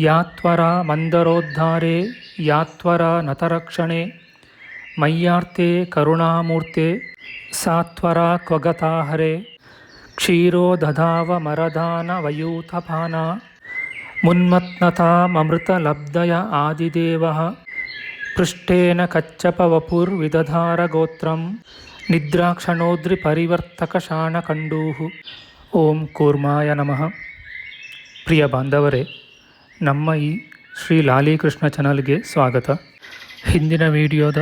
ಯಾತ್ವರ ಮಂದರೋದ್ಧಾರೆ, ಯಾತ್ವರ ನತರಕ್ಷಣೆ ಮಯ್ಯಾರ್ತೆ ಕರುಣಾಮೂರ್ತೆ, ಸಾತ್ವರ ಕ್ವಗತಾಹರೆ ಕ್ಷೀರೋದಧಾವ ಮರದಾನ ವಯೂಥಪಾನ ಮುನ್ಮತ್ನತಾಮೃತಲಬ್ಧಯ ಆದಿದೇವ ಪೃಷ್ಟೇನ ಕಚ್ಚಪ ವಪುರ್ವಿದಧಾರ ಗೋತ್ರಂ ನಿದ್ರಾಕ್ಷಣೋದ್ರಿಪರಿವರ್ತಕ ಶಾಣಕಂಡೂಹು. ಓಂ ಕೂರ್ಮಾಯ ನಮಃ. ಪ್ರಿಯ ಬಾಂಧವರೇ ನಮ್ಮ ಈ ಶ್ರೀ ಲಾಲೀಕೃಷ್ಣ ಚಾನಲ್ಗೆ ಸ್ವಾಗತ. ಹಿಂದಿನ ವಿಡಿಯೋದ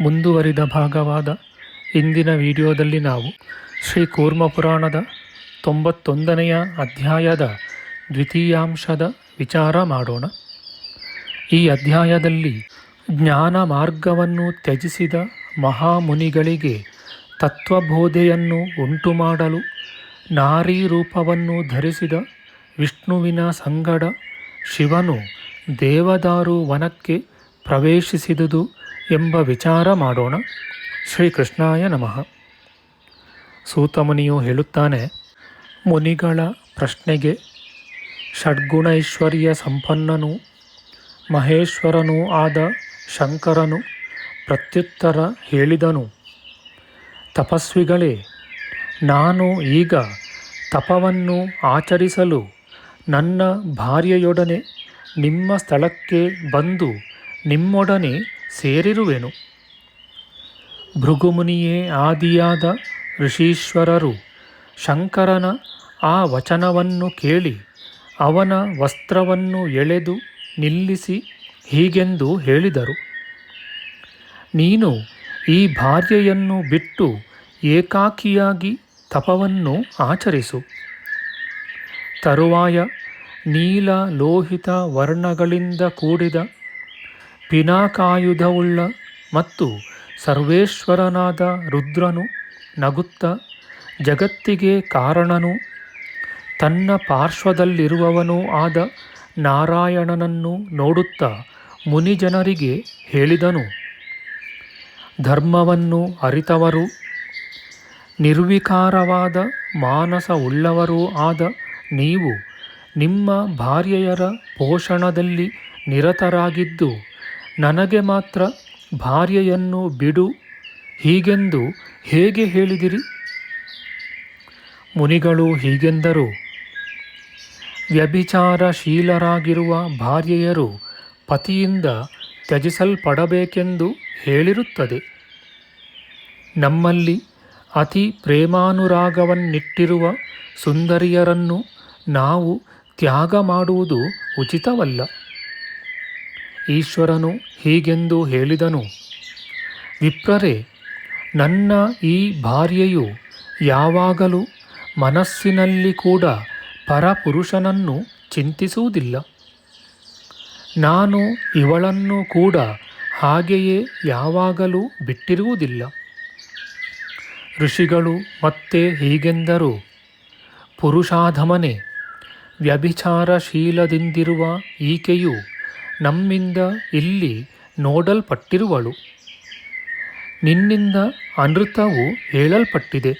ಮುಂದುವರಿದ ಭಾಗವಾದ ಇಂದಿನ ವಿಡಿಯೋದಲ್ಲಿ ನಾವು ಶ್ರೀ ಕೂರ್ಮ ಪುರಾಣದ ತೊಂಬತ್ತೊಂದನೆಯ ಅಧ್ಯಾಯದ ದ್ವಿತೀಯಾಂಶದ ವಿಚಾರ ಮಾಡೋಣ. ಈ ಅಧ್ಯಾಯದಲ್ಲಿ ಜ್ಞಾನ ಮಾರ್ಗವನ್ನು ತ್ಯಜಿಸಿದ ಮಹಾಮುನಿಗಳಿಗೆ ತತ್ವಬೋಧೆಯನ್ನು ಉಂಟುಮಾಡಲು ನಾರೀ ರೂಪವನ್ನು ಧರಿಸಿದ ವಿಷ್ಣುವಿನ ಸಂಗಡ ಶಿವನು ದೇವದಾರು ವನಕ್ಕೆ ಪ್ರವೇಶಿಸಿದುದು ಎಂಬ ವಿಚಾರ ಮಾಡೋಣ. ಶ್ರೀಕೃಷ್ಣಾಯ ನಮಃ. ಸೂತಮುನಿಯು ಹೇಳುತ್ತಾನೆ, ಮುನಿಗಳ ಪ್ರಶ್ನೆಗೆ ಷಡ್ಗುಣೈಶ್ವರ್ಯ ಸಂಪನ್ನನೂ, ಮಹೇಶ್ವರನೂ ಆದ ಶಂಕರನು ಪ್ರತ್ಯುತ್ತರ ಹೇಳಿದನು. ತಪಸ್ವಿಗಳೇ, ನಾನು ಈಗ ತಪವನ್ನು ಆಚರಿಸಲು ನನ್ನ ಭಾರ್ಯೆಯೊಡನೆ ನಿಮ್ಮ ಸ್ಥಳಕ್ಕೆ ಬಂದು ನಿಮ್ಮೊಡನೆ ಸೇರಿರುವೆನು. ಭೃಗುಮುನಿಯೇ ಆದಿಯಾದ ಋಷೀಶ್ವರರು ಶಂಕರನ ಆ ವಚನವನ್ನು ಕೇಳಿ ಅವನ ವಸ್ತ್ರವನ್ನು ಎಳೆದು ನಿಲ್ಲಿಸಿ ಹೀಗೆಂದು ಹೇಳಿದರು. ನೀನು ಈ ಭಾರ್ಯೆಯನ್ನು ಬಿಟ್ಟು ಏಕಾಕಿಯಾಗಿ ತಪವನ್ನು ಆಚರಿಸು. ತರುವಾಯ ನೀಲ ಲೋಹಿತ ವರ್ಣಗಳಿಂದ ಕೂಡಿದ ಪಿನಾಕಾಯುಧವುಳ್ಳ ಮತ್ತು ಸರ್ವೇಶ್ವರನಾದ ರುದ್ರನು ನಗುತ್ತ ಜಗತ್ತಿಗೆ ಕಾರಣನು, ತನ್ನ ಪಾರ್ಶ್ವದಲ್ಲಿರುವವನೂ ಆದ ನಾರಾಯಣನನ್ನು ನೋಡುತ್ತಾ ಮುನಿಜನರಿಗೆ ಹೇಳಿದನು, ಧರ್ಮವನ್ನು ಅರಿತವರು, ನಿರ್ವಿಕಾರವಾದ ಮಾನಸವುಳ್ಳವರೂ ಆದ ನೀವು ನಿಮ್ಮ ಭಾರ್ಯೆಯರ ಪೋಷಣದಲ್ಲಿ ನಿರತರಾಗಿದ್ದು, ನನಗೆ ಮಾತ್ರ ಭಾರ್ಯೆಯನ್ನು ಬಿಡು, ಹೀಗೆಂದು ಹೇಗೆ ಹೇಳಿದಿರಿ? ಮುನಿಗಳು ಹೀಗೆಂದರು. ವ್ಯಭಿಚಾರಶೀಲರಾಗಿರುವ ಭಾರ್ಯೆಯರು ಪತಿಯಿಂದ ತ್ಯಜಿಸಲ್ಪಡಬೇಕೆಂದು ಹೇಳಿರುತ್ತದೆ. ನಮ್ಮಲ್ಲಿ ಅತಿ ಪ್ರೇಮಾನುರಾಗವನ್ನಿಟ್ಟಿರುವ ಸುಂದರಿಯರನ್ನು ನಾವು ತ್ಯಾಗ ಮಾಡುವುದು ಉಚಿತವಲ್ಲ. ಈಶ್ವರನು ಹೀಗೆಂದು ಹೇಳಿದನು, ವಿಪ್ರರೆ, ನನ್ನ ಈ ಭಾರ್ಯೆಯು ಯಾವಾಗಲೂ ಮನಸ್ಸಿನಲ್ಲಿ ಕೂಡ ಪರಪುರುಷನನ್ನು ಚಿಂತಿಸುವುದಿಲ್ಲ. ನಾನು ಇವಳನ್ನು ಕೂಡ ಹಾಗೆಯೇ ಯಾವಾಗಲೂ ಬಿಟ್ಟಿರುವುದಿಲ್ಲ. ಋಷಿಗಳು ಮತ್ತೆ ಹೀಗೆಂದರು, ಪುರುಷಾಧಮನೆ ವ್ಯಭಿಚಾರಶೀಲದಿಂದಿರುವ ಈಕೆಯು ನಮ್ಮಿಂದ ಇಲ್ಲಿ ನೋಡಲ್ಪಟ್ಟಿರುವಳು. ನಿನ್ನಿಂದ ಅನೃತವು ಹೇಳಲ್ಪಟ್ಟಿದೆ.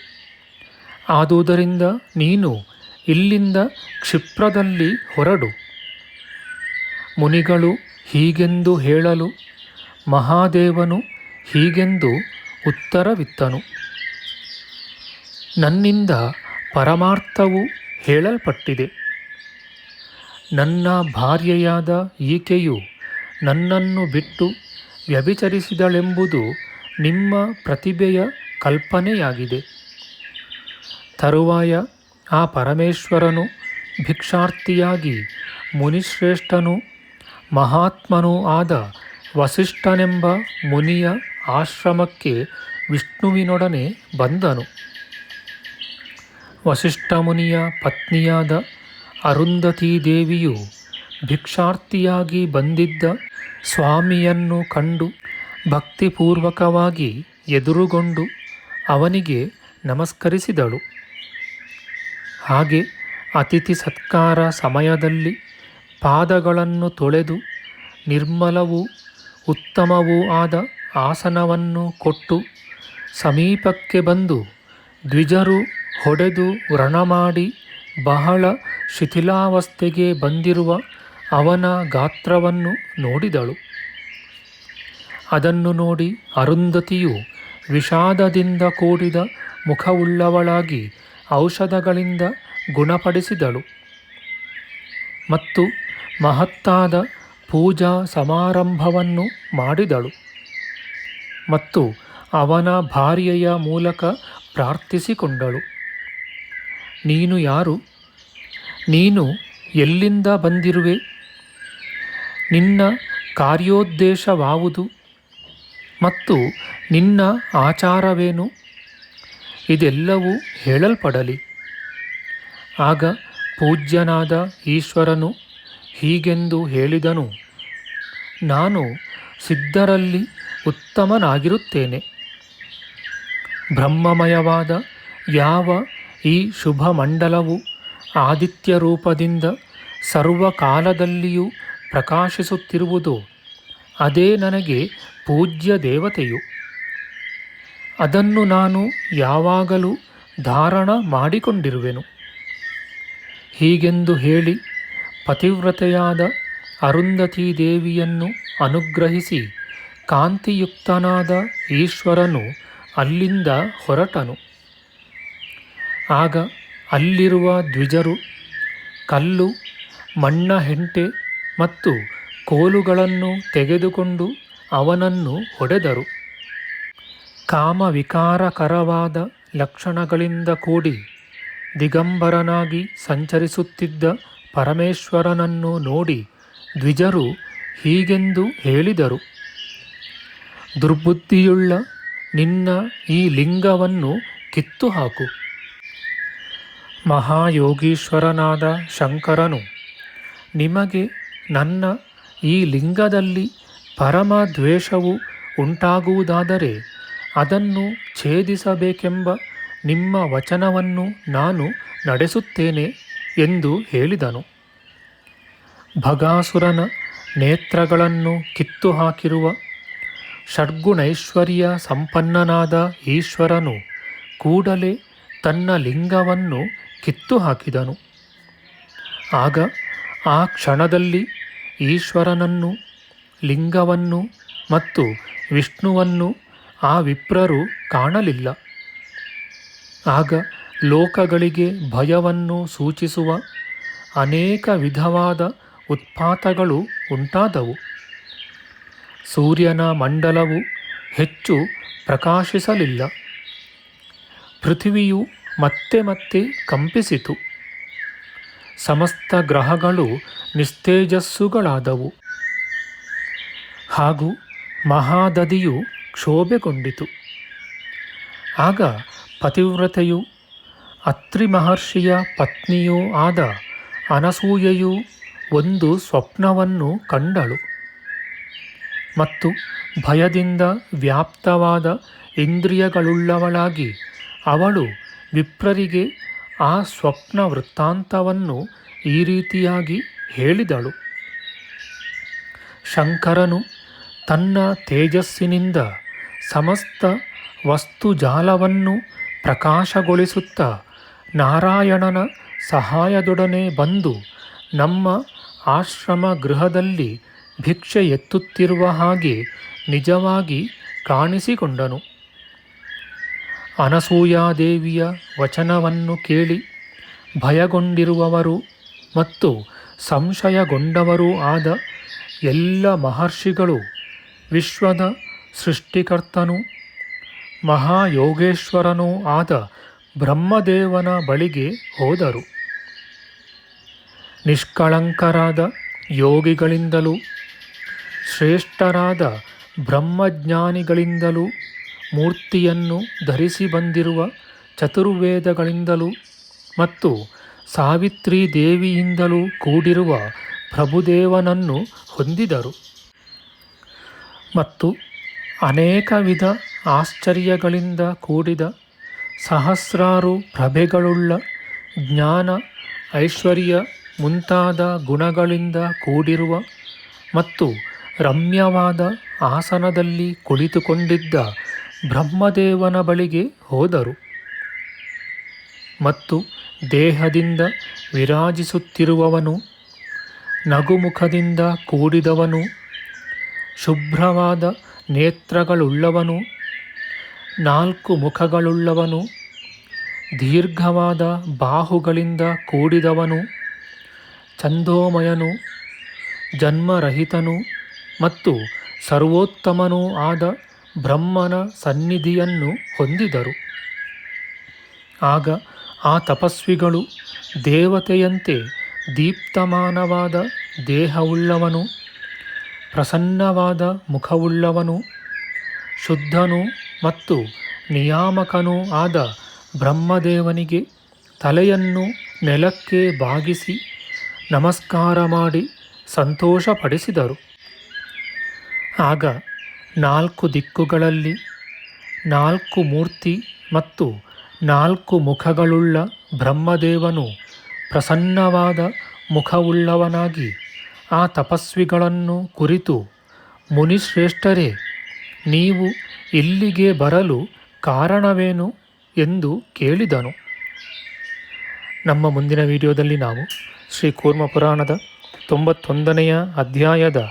ಆದುದರಿಂದ ನೀನು ಇಲ್ಲಿಂದ ಕ್ಷಿಪ್ರದಲ್ಲಿ ಹೊರಡು. ಮುನಿಗಳು ಹೀಗೆಂದು ಹೇಳಲು, ಮಹಾದೇವನು ಹೀಗೆಂದು ಉತ್ತರವಿತ್ತನು. ನನ್ನಿಂದ ಪರಮಾರ್ಥವು ಹೇಳಲ್ಪಟ್ಟಿದೆ. ನನ್ನ ಭಾರ್ಯೆಯಾದ ಈಕೆಯು ನನ್ನನ್ನು ಬಿಟ್ಟು ವ್ಯಭಿಚರಿಸಿದಳೆಂಬುದು ನಿಮ್ಮ ಪ್ರತಿಭೆಯ ಕಲ್ಪನೆಯಾಗಿದೆ. ತರುವಾಯ ಆ ಪರಮೇಶ್ವರನು ಭಿಕ್ಷಾರ್ಥಿಯಾಗಿ ಮುನಿಶ್ರೇಷ್ಠನೂ ಮಹಾತ್ಮನೂ ಆದ ವಸಿಷ್ಠನೆಂಬ ಮುನಿಯ ಆಶ್ರಮಕ್ಕೆ ವಿಷ್ಣುವಿನೊಡನೆ ಬಂದನು. ವಸಿಷ್ಠ ಮುನಿಯ ಪತ್ನಿಯಾದ ಅರುಂಧತೀ ದೇವಿಯು ಭಿಕ್ಷಾರ್ಥಿಯಾಗಿ ಬಂದಿದ್ದ ಸ್ವಾಮಿಯನ್ನು ಕಂಡು ಭಕ್ತಿಪೂರ್ವಕವಾಗಿ ಎದುರುಗೊಂಡು ಅವನಿಗೆ ನಮಸ್ಕರಿಸಿದಳು. ಹಾಗೆ ಅತಿಥಿ ಸತ್ಕಾರ ಸಮಯದಲ್ಲಿ ಪಾದಗಳನ್ನು ತೊಳೆದು ನಿರ್ಮಲವೂ ಉತ್ತಮವೂ ಆದ ಆಸನವನ್ನು ಕೊಟ್ಟು ಸಮೀಪಕ್ಕೆ ಬಂದು ದ್ವಿಜರು ಹೊಡೆದು ವ್ರಣ ಮಾಡಿ ಬಹಳ ಶಿಥಿಲಾವಸ್ಥೆಗೆ ಬಂದಿರುವ ಅವನ ಗಾತ್ರವನ್ನು ನೋಡಿದಳು. ಅದನ್ನು ನೋಡಿ ಅರುಂಧತಿಯು ವಿಷಾದದಿಂದ ಕೂಡಿದ ಮುಖವುಳ್ಳವಳಾಗಿ ಔಷಧಗಳಿಂದ ಗುಣಪಡಿಸಿದಳು. ಮತ್ತು ಮಹತ್ತಾದ ಪೂಜಾ ಸಮಾರಂಭವನ್ನು ಮಾಡಿದಳು. ಮತ್ತು ಅವನ ಭಾರ್ಯೆಯ ಮೂಲಕ ಪ್ರಾರ್ಥಿಸಿಕೊಂಡಳು. ನೀನು ಯಾರು? ನೀನು ಎಲ್ಲಿಂದ ಬಂದಿರುವೆ? ನಿನ್ನ ಕಾರ್ಯೋದ್ದೇಶವಾವುದು ಮತ್ತು ನಿನ್ನ ಆಚಾರವೇನು? ಇದೆಲ್ಲವೂ ಹೇಳಲ್ಪಡಲಿ. ಆಗ ಪೂಜ್ಯನಾದ ಈಶ್ವರನು ಹೀಗೆಂದು ಹೇಳಿದನು, ನಾನು ಸಿದ್ಧರಲ್ಲಿ ಉತ್ತಮನಾಗಿರುತ್ತೇನೆ. ಬ್ರಹ್ಮಮಯವಾದ ಯಾವ ಈ ಶುಭ ಮಂಡಲವು ಆದಿತ್ಯ ರೂಪದಿಂದ ಸರ್ವಕಾಲದಲ್ಲಿಯೂ ಪ್ರಕಾಶಿಸುತ್ತಿರುವುದು, ಅದೇ ನನಗೆ ಪೂಜ್ಯ ದೇವತೆಯು ಅದನ್ನು ನಾನು ಯಾವಾಗಲೂ ಧಾರಣ ಮಾಡಿಕೊಂಡಿರುವೆನು. ಹೀಗೆಂದು ಹೇಳಿ ಪತಿವ್ರತೆಯಾದ ಅರುಂಧತಿ ದೇವಿಯನ್ನು ಅನುಗ್ರಹಿಸಿ ಕಾಂತಿಯುಕ್ತನಾದ ಈಶ್ವರನು ಅಲ್ಲಿಂದ ಹೊರಟನು. ಆಗ ಅಲ್ಲಿರುವ ದ್ವಿಜರು ಕಲ್ಲು, ಮಣ್ಣ, ಹೆಂಟೆ ಮತ್ತು ಕೋಲುಗಳನ್ನು ತೆಗೆದುಕೊಂಡು ಅವನನ್ನು ಹೊಡೆದರು. ಕಾಮವಿಕಾರಕರವಾದ ಲಕ್ಷಣಗಳಿಂದ ಕೂಡಿ ದಿಗಂಬರನಾಗಿ ಸಂಚರಿಸುತ್ತಿದ್ದ ಪರಮೇಶ್ವರನನ್ನು ನೋಡಿ ದ್ವಿಜರು ಹೀಗೆಂದು ಹೇಳಿದರು. ದುರ್ಬುದ್ಧಿಯುಳ್ಳ ನಿನ್ನ ಈ ಲಿಂಗವನ್ನು ಕಿತ್ತು ಹಾಕು ಮಹಾಯೋಗೀಶ್ವರನಾದ ಶಂಕರನು, ನಿಮಗೆ ನನ್ನ ಈ ಲಿಂಗದಲ್ಲಿ ಪರಮ ದ್ವೇಷವು ಉಂಟಾಗುವುದಾದರೆ ಅದನ್ನು ಛೇದಿಸಬೇಕೆಂಬ ನಿಮ್ಮ ವಚನವನ್ನು ನಾನು ನಡೆಸುತ್ತೇನೆ ಎಂದು ಹೇಳಿದನು. ಭಗಾಸುರನ ನೇತ್ರಗಳನ್ನು ಕಿತ್ತು ಹಾಕಿರುವ ಷಡ್ಗುಣೈಶ್ವರ್ಯ ಸಂಪನ್ನನಾದ ಈಶ್ವರನು ಕೂಡಲೇ ತನ್ನ ಲಿಂಗವನ್ನು ಕಿತ್ತು ಹಾಕಿದನು ಆಗ ಆ ಕ್ಷಣದಲ್ಲಿ ಈಶ್ವರನನ್ನು, ಲಿಂಗವನ್ನು ಮತ್ತು ವಿಷ್ಣುವನ್ನು ಆ ವಿಪ್ರರು ಕಾಣಲಿಲ್ಲ. ಆಗ ಲೋಕಗಳಿಗೆ ಭಯವನ್ನು ಸೂಚಿಸುವ ಅನೇಕ ವಿಧವಾದ ಉತ್ಪಾತಗಳು ಉಂಟಾದವು. ಸೂರ್ಯನ ಮಂಡಲವು ಹೆಚ್ಚು ಪ್ರಕಾಶಿಸಲಿಲ್ಲ. ಪೃಥ್ವಿಯು ಮತ್ತೆ ಮತ್ತೆ ಕಂಪಿಸಿತು. ಸಮಸ್ತ ಗ್ರಹಗಳು ನಿಸ್ತೇಜಸ್ಸುಗಳಾದವು. ಹಾಗೂ ಮಹಾದದಿಯು ಕ್ಷೋಭೆಗೊಂಡಿತು. ಆಗ ಪತಿವ್ರತೆಯು ಅತ್ರಿ ಮಹರ್ಷಿಯ ಪತ್ನಿಯೂ ಆದ ಅನಸೂಯೆಯು ಒಂದು ಸ್ವಪ್ನವನ್ನು ಕಂಡಳು. ಮತ್ತು ಭಯದಿಂದ ವ್ಯಾಪ್ತವಾದ ಇಂದ್ರಿಯಗಳುಳ್ಳವಳಾಗಿ ಅವಳು ವಿಪ್ರರಿಗೆ ಆ ಸ್ವಪ್ನ ವೃತ್ತಾಂತವನ್ನು ಈ ರೀತಿಯಾಗಿ ಹೇಳಿದಳು. ಶಂಕರನು ತನ್ನ ತೇಜಸ್ಸಿನಿಂದ ಸಮಸ್ತ ವಸ್ತುಜಾಲವನ್ನು ಪ್ರಕಾಶಗೊಳಿಸುತ್ತಾ ನಾರಾಯಣನ ಸಹಾಯದೊಡನೆ ಬಂದು ನಮ್ಮ ಆಶ್ರಮ ಗೃಹದಲ್ಲಿ ಭಿಕ್ಷೆ ಎತ್ತುತ್ತಿರುವ ಹಾಗೆ ನಿಜವಾಗಿ ಕಾಣಿಸಿಕೊಂಡನು. ಅನಸೂಯಾದೇವಿಯ ವಚನವನ್ನು ಕೇಳಿ ಭಯಗೊಂಡಿರುವವರು ಮತ್ತು ಸಂಶಯಗೊಂಡವರೂ ಆದ ಎಲ್ಲ ಮಹರ್ಷಿಗಳು ವಿಶ್ವದ ಸೃಷ್ಟಿಕರ್ತನೂ, ಮಹಾಯೋಗೇಶ್ವರನೂ ಆದ ಬ್ರಹ್ಮದೇವನ ಬಳಿಗೆ ಹೋದರು. ನಿಷ್ಕಳಂಕರಾದ ಯೋಗಿಗಳಿಂದಲೂ ಶ್ರೇಷ್ಠರಾದ ಬ್ರಹ್ಮಜ್ಞಾನಿಗಳಿಂದಲೂ ಮೂರ್ತಿಯನ್ನು ಧರಿಸಿ ಬಂದಿರುವ ಚತುರ್ವೇದಗಳಿಂದಲೂ ಮತ್ತು ಸಾವಿತ್ರಿ ದೇವಿಯಿಂದಲೂ ಕೂಡಿರುವ ಪ್ರಭುದೇವನನ್ನು ಹೊಂದಿದರು. ಮತ್ತು ಅನೇಕ ವಿಧ ಆಶ್ಚರ್ಯಗಳಿಂದ ಕೂಡಿದ ಸಹಸ್ರಾರು ಪ್ರಭೆಗಳುಳ್ಳ ಜ್ಞಾನ, ಐಶ್ವರ್ಯ ಮುಂತಾದ ಗುಣಗಳಿಂದ ಕೂಡಿರುವ ಮತ್ತು ರಮ್ಯವಾದ ಆಸನದಲ್ಲಿ ಕುಳಿತುಕೊಂಡಿದ್ದ ಬ್ರಹ್ಮದೇವನ ಬಳಿಗೆ ಹೋದರು. ಮತ್ತು ದೇಹದಿಂದ ವಿರಾಜಿಸುತ್ತಿರುವವನು, ನಗುಮುಖದಿಂದ ಕೂಡಿದವನು, ಶುಭ್ರವಾದ ನೇತ್ರಗಳುಳ್ಳವನು, ನಾಲ್ಕು ಮುಖಗಳುಳ್ಳವನು, ದೀರ್ಘವಾದ ಬಾಹುಗಳಿಂದ ಕೂಡಿದವನು ಚಂದೋಮಯನು ಜನ್ಮರಹಿತನು ಮತ್ತು ಸರ್ವೋತ್ತಮನೂ ಆದ ಬ್ರಹ್ಮನ ಸನ್ನಿಧಿಯನ್ನು ಹೊಂದಿದರು. ಆಗ ಆ ತಪಸ್ವಿಗಳು ದೇವತೆಯಂತೆ ದೀಪ್ತಮಾನವಾದ ದೇಹವುಳ್ಳವನು, ಪ್ರಸನ್ನವಾದ ಮುಖವುಳ್ಳವನು, ಶುದ್ಧನು ಮತ್ತು ನಿಯಾಮಕನೂ ಆದ ಬ್ರಹ್ಮದೇವನಿಗೆ ತಲೆಯನ್ನು ನೆಲಕ್ಕೆ ಬಾಗಿಸಿ ನಮಸ್ಕಾರ ಮಾಡಿ ಸಂತೋಷಪಡಿಸಿದರು. ಆಗ ನಾಲ್ಕು ದಿಕ್ಕುಗಳಲ್ಲಿ ನಾಲ್ಕು ಮೂರ್ತಿ ಮತ್ತು ನಾಲ್ಕು ಮುಖಗಳುಳ್ಳ ಬ್ರಹ್ಮದೇವನು ಪ್ರಸನ್ನವಾದ ಮುಖವುಳ್ಳವನಾಗಿ ಆ ತಪಸ್ವಿಗಳನ್ನು ಕುರಿತು, ಮುನಿಶ್ರೇಷ್ಠರೇ, ನೀವು ಇಲ್ಲಿಗೆ ಬರಲು ಕಾರಣವೇನು? ಎಂದು ಕೇಳಿದನು. ನಮ್ಮ ಮುಂದಿನ ವಿಡಿಯೋದಲ್ಲಿ ನಾವು ಶ್ರೀ ಕೂರ್ಮ ಪುರಾಣದ ತೊಂಬತ್ತೊಂದನೆಯ ಅಧ್ಯಾಯದ